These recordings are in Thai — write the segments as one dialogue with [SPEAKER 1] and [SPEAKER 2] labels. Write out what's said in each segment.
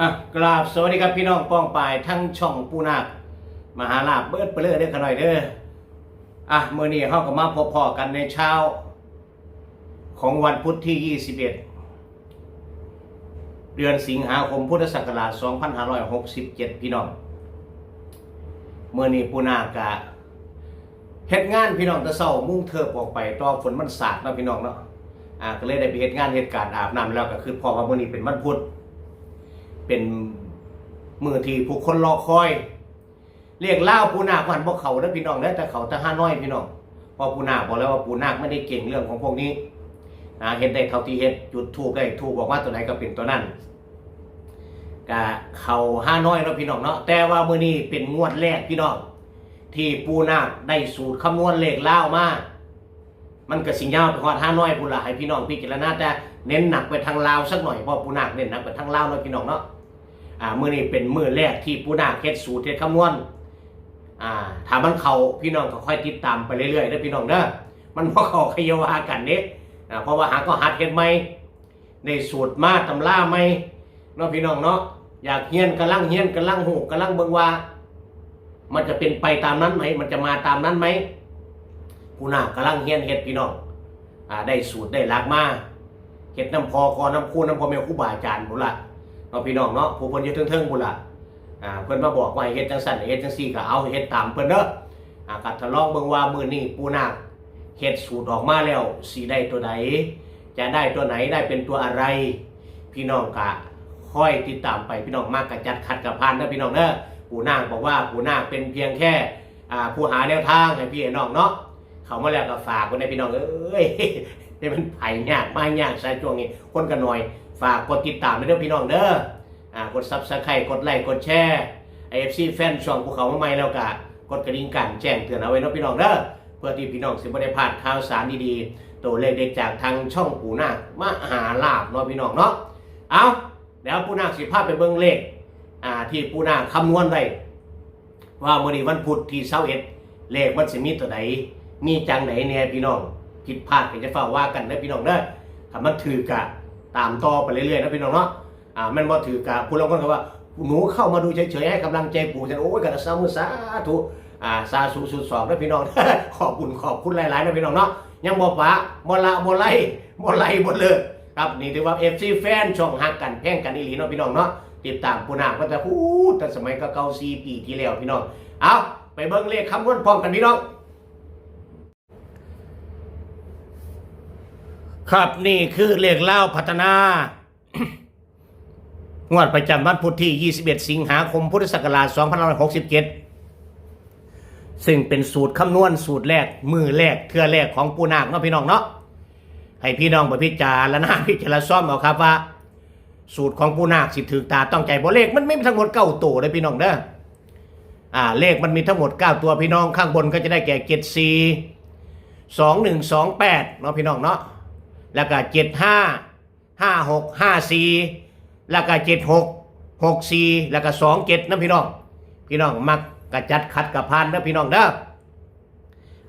[SPEAKER 1] อะกราบสวัสดีครับพี่น้องป้องปายทั้งช่องปูนาคมหาลาบเบิดเปลือเด้อกันหน่อยเด้ออะเมื่อนี้เขาก็มาพบพอกันในเช้า ของวันพุธที่ 21 เดือนสิงหาคมพุทธศักราช 2567 พี่น้องเมื่อนี้ปูนาคกะเฮ็ดงานพี่น้องตะเศร้ามุ่งเทิบออกไปตอฝนมันสาดเนาะพี่น้องเนาะอะก็เลยได้ไปเฮ็ดงานเฮ็ดการณ์อาบน้ำแล้วก็คือพอว่ามื่อนี้เป็นวันพุธ เป็นมือที่ผู้คนรอคอย เรียกเล่าปูนาควันพวกเขาแล้วพี่น้องแล้วแต่เขาแต่ห้าน้อยพี่น้องพอปูนาบอกแล้วว่าปูนาไม่ได้เก่งเรื่องของพวกนี้นะเห็นได้เท่าที่เห็นจุดทูบได้ทูบบอกว่าตัวไหนก็เป็นตัวนั้นกะเขาห้าน้อยแล้วพี่น้องเนาะแต่ว่ามือนี้เป็นงวดแรกพี่น้องที่ปูนาได้สูตรคำนวณเลขเล่ามา มันก็สิงยาวไปฮอดห้าน้อยพูนละให้พี่น้องพิจารณาแต่เน้นหนักไปทางลาวสักหน่อยเพราะปูนาคเน้นหนักไปทางลาวเนาะพี่น้องเนาะอ่ามือนี้เป็นมือแรกที่ปูนาคเฮ็ดสูตรเฮ็ดคำนวณอ่าถามมันเขาพี่น้องก็ค่อยติดตามไปเรื่อยๆเด้อพี่น้องเด้อมันบ่เขาขยวากันเด้อ่าเพราะว่าหาก็หัดเฮ็ดใหม่ในสูตรมาตำราใหม่เนาะพี่น้องเนาะอยากเฮียนกำลังเฮียนกำลังหูกำลังเบิ่งว่า มันจะเป็นไปตามนั้นไหม มันจะมาตามนั้นไหม ผู้นากำลังเฮียนเฮ็ดพี่น้องอ่าได้สูตรได้ลักมาเฮ็ดน้ำพอคอน้ำคูน้ำพอแม่ครูบาอาจารย์พุ่นละเนาะพี่น้องเนาะผู้เพิ่นอยู่เทิงๆพุ่นละอ่าเพิ่นมาบอกว่าให้เฮ็ดจังซั่นให้เฮ็ดจังซี่ก็เอาเฮ็ดตามเพิ่นเด้ออ่าก็ทดลองเบิ่งว่ามื้อนี้ปูนาคเฮ็ดสูตรออกมาแล้วสิได้ตัวใดจะได้ตัวไหนได้เป็นตัวอะไร พี่น้องก็ค่อยติดตามไปพี่น้องมากกะจัดขัดกับพานเด้อพี่น้องเด้อปู่นาคบอกว่าปู่นาคเป็นเพียงแค่ผู้หาแนวทางให้พี่น้องเนาะ เขามาแล้วก็ฝากคนในพี่น้องเอ้ยนี่มันไผ่ยากไม่ยากใช่ช่วงนี้คนกันหน่อย ฝากกดติดตามไปด้วยพี่น้องเด้ออ่ากดซับสไครต์กดไลค์กดแชร์ไอเอฟซีแฟนช่องภูเขามาใหม่แล้วก็กดกระดิ่งกันแจ้งเตือนเอาไว้นะพี่น้องเด้อเพื่อที่พี่น้องสิบ่ได้พลาดข่าวสารดีๆ ตัวเลขเด็ดจากทางช่องปู่นาคมหาลาบเนาะพี่น้องเนาะเอาเดี๋ยวปู่นาคสิพาไปเบิ่งเลขอ่าที่ปู่นาคคำนวณไว้ว่ามื้อนี้วันพุธที่21เลขมันสิมีตัวใด มีจังไหนเนี่ยพี่น้องผิดพลาดก็จะเฝ้าว่ากันนะพี่น้องเด้อถ้ามันถือกะตามต่อไปเรื่อยๆนะพี่น้องเนาะอ่ามันบ่ถือกะผู้ลางคนก็ว่าหนูเข้ามาดูเฉยๆให้กำลังใจปู่ฉันโอ้ยกระสามุสาธุอ่าสาธุสุดสองนะพี่น้องขอบคุณขอบคุณหลายๆนะพี่น้องเนาะยังบ่ปะบ่ละบ่ไล่บ่ไล่บ่เลิกครับนี่ถือว่า FC แฟนช่องฮักกันแพงกันอีหลีเนาะพี่น้องเนาะติดตามปูนาก็จะพูดแต่สมัยก็เก่า4ปีที่แล้วพี่น้องเอาไปเบิ่งเลขคำนวณพร้อมกันพี่น้อง ครับนี่คือเลขเล่าพัฒนางวดประจำวันพุธที่ 21 สิงหาคม พุทธศักราช2567 ซึ่งเป็นสูตรคำนวณสูตรแรก มือแรก เทือแรกของปูนาคเนาะพี่น้องเนาะ ให้พี่น้องไปพิจารณาพิจารณาซ่อมเอาครับว่า สูตรของปูนาคสิถือตาต้องใจบ่เลขมันไม่มีทั้งหมดเก้าตัวเลยพี่น้องเด้อ อ่าเลขมันมีทั้งหมด 9 ตัวพี่น้องข้างบนก็จะได้แก่ 7 4 2 1 2 8เนาะพี่น้องเนาะ แล้วก็เจ็ดห้าห้าหกห้าสี่แล้วก็เจ็ดหกหกสี่แล้วก็สองเจ็ดนะพี่น้อง พี่น้องมักกระจัดขัดกับพานนะพี่น้องเด้อ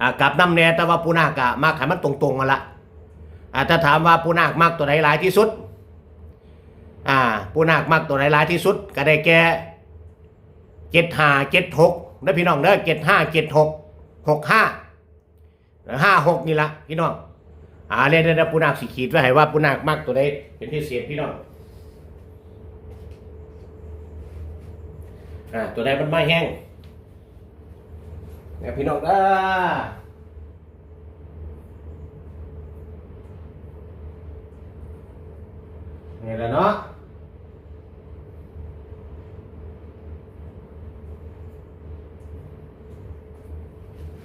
[SPEAKER 1] อกับน้ำแน่แต่ว่าปูนากะมักให้มันตรงๆกันละถ้าถามว่าปูนาคมักตัวไหนหลายที่สุดอ่าปูนาคมักตัวไหนหลายที่สุด ก็ได้แก่เจ็ดห้าเจ็ดหกนะพี่น้องเด้อเจ็ดห้าเจ็ดหกหกห้าห้าหกนี่ละพี่น้อง อ่าเรียนได้ปูนาคสิขีดไว้ให้ว่าปูนาคมากตัวใดเป็นพิเศษพี่น้องอ่าตัวใดมันไม่แห้งเนี่พี่น้องอ่านี่แหละเนาะ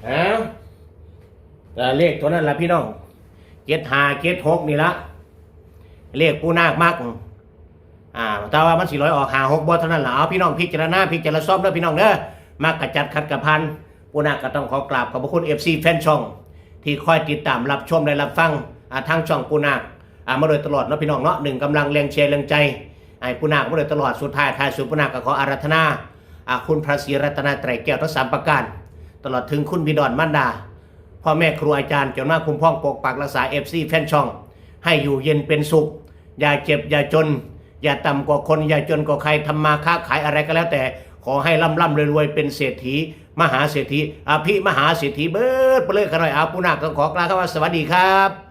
[SPEAKER 1] เอาแต่เลขตัวนั้นละพี่น้อง เจ็ดหาเจ็ดหกนี่ละเลขปูนาคมากอ่าแต่ว่ามันสี่ร้อยออกหาหกบอเท่านั้นละเอาพี่น้องพิจารณาพิจารณาซ่อมแล้วพี่น้องเด้อมากกระจัดขัดกระพันปูนาคก็ต้องขอกราบขอบพระคุณเอฟซีแฟนช่อง ที่คอยติดตามรับชมและรับฟังอ่าทางช่องปูนาคอ่ามาโดยตลอดเนาะพี่น้องเนาะหนึ่งกำลังแรงเชียร์แรงใจไอ้ปูนาคมาโดยตลอดสุดท้ายท้ายสุดปูนาคก็ขออารัธนาอ่าคุณพระศรีรัตนตรัยแก้วทั้งสามประการ ตลอดถึงคุณบิดอนมันดา พ่อแม่ครูอาจารย์จนมาคุ้มพ้องปกปักรักษาเอฟซีแฟนช่อง ให้อยู่เย็นเป็นสุข อย่าเจ็บอย่าจน อย่าต่ำกว่าคน อย่าจนกว่าใครทำมาค้าขายอะไรก็แล้วแต่ ขอให้ร่ำร่ำรวยๆเป็นเศรษฐี มหาเศรษฐีอภิมหาเศรษฐีเบิดไปเลยกันหน่อยอาปูนาคต้องขอกล่าวคำว่าสวัสดีครับ